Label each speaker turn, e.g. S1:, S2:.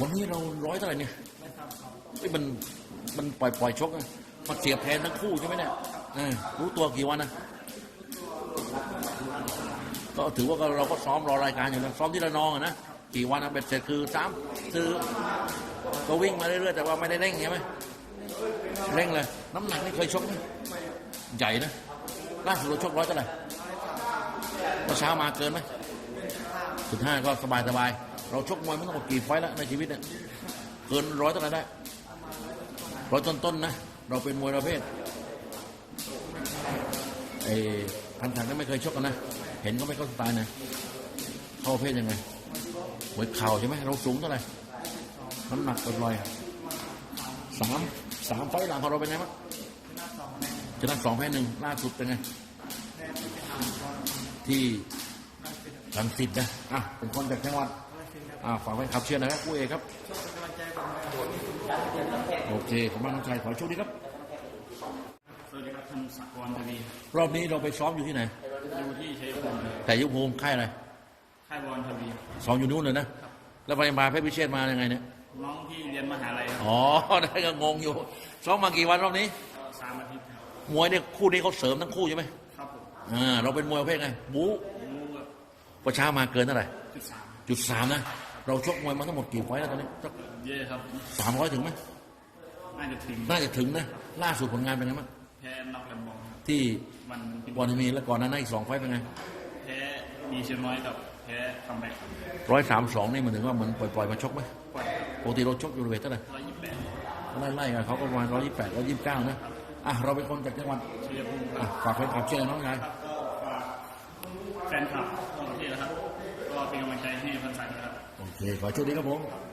S1: วันนี้เราร้อยเท่าไหร่เนี่ยเอ้มันมันปล่อยปล่อยชกอะมันเสียแทนทั้งคู่ใช่ไหมเนี่ยรู้ตัวกี่วันนะก็ถือว่าเราก็ซ้อมรอรายการอยู่นะซ้อมที่ระนองอะนะกี่วันนะเบ็ดเสร็จคือสามคือก็วิ่งมาเรื่อยๆแต่ว่าไม่ได้เร่งใช่ไหมเร่งเลย น้ำหนักนี่เคยชกไหมใหญ่นะล่าสุดเราชกร้อยเท่าไหร่เมื่อเช้ามาเกินไหมสุดห้าก็สบายสบาย เราชกมวยมันต้องกี่ไฟแล้วในชีวิตเนี่ยเกินร้อยเท่าไหร่ได้ร้อยต้นๆนะเราเป็นมวยประเภทไอ้พันถังก็ไม่เคยชกกันนะเห็นก็ไม่เข้าสไตล์นะเข้าเภทยังไงมวยเข่าใช่ไหมเราสูงเท่าไหร่น้ำหนักเป็นรอยสามสามไฟหลังของเราเป็นไงบ้างชนะสองแพ้หนึ่งล่าสุดเป็นไง ที่ลังสิตนะอะเป็นคนจากจังหวัด อ่าฝากไว้ขับเชียร์หนะครับผู้เอกครับโอเคขอบคุณมากน้องชายขอโชคดีครับ
S2: สวัสดีครับท่านสักวรทวี
S1: รอบนี้เราไปซ้อมอยู่ที่ไหน
S2: อยู่ที่ชัยภูมิ
S1: แต่ยุคภูมิค่ายอะไร
S2: ค่ายวรทวี
S1: ซ้อมอยู่นู้นเลยนะแล้วไปมาเพชรพิเชษมายังไงเนี่ย
S2: น้องที่เรียนมหาลัยครับ
S1: อ๋อได้ก็งงอยู่ซ้อมมากี่วันรอบนี้
S2: ก็สามอาทิตย์ครับ
S1: มวยเนี่ยคู่นี้เขาเสริมทั้งคู่ใช่ไหม
S2: ครับผม
S1: อ่าเราเป็นมวยประเภทไงบู๊
S2: รู้ว่า
S1: ประช้ามาเกินเท่าไหร่
S2: จุดสาม
S1: จุดสามนะ เราชกมวยมาทั้งหมดกี่ไฟต์แล้วตอนนี้
S2: เยอะครับ
S1: สามร้อยถึงไหม
S2: น่าจะถึง
S1: น่าจะถึงนะล่าสุดผลงานเป็นไงบ้าง
S2: แพ้นอกลำบองครับ
S1: ที่
S2: วันเป็น
S1: บอลทีมีแล้วก่อนหน้านั้นอีกสองไฟต์เป็นไง
S2: แพ้มีเชียงน้อยกับแพ้คัมแบ็กครับ
S1: ร้อยสามสองนี่มันถึงว่าเหมือนปล่อยๆมาชกไหม
S2: กว่า
S1: ปกติเราชกอยู่เวทเท่าไหร่
S2: ร้อยยี่สิบแปด
S1: ไล่ๆกันเขาก็ประมาณร้อยยี่สิบแปดร้อยยี่สิบเก้านะอะเราเป็นคนจากจังหวัด
S2: ชัยภูมิค
S1: อะ
S2: รับ
S1: ฝากแฟนคลับเชียร์น้องชาย
S2: ครับก็ฝากแฟนคลับทั่วประเทศนะครับ ก็เป็นกำ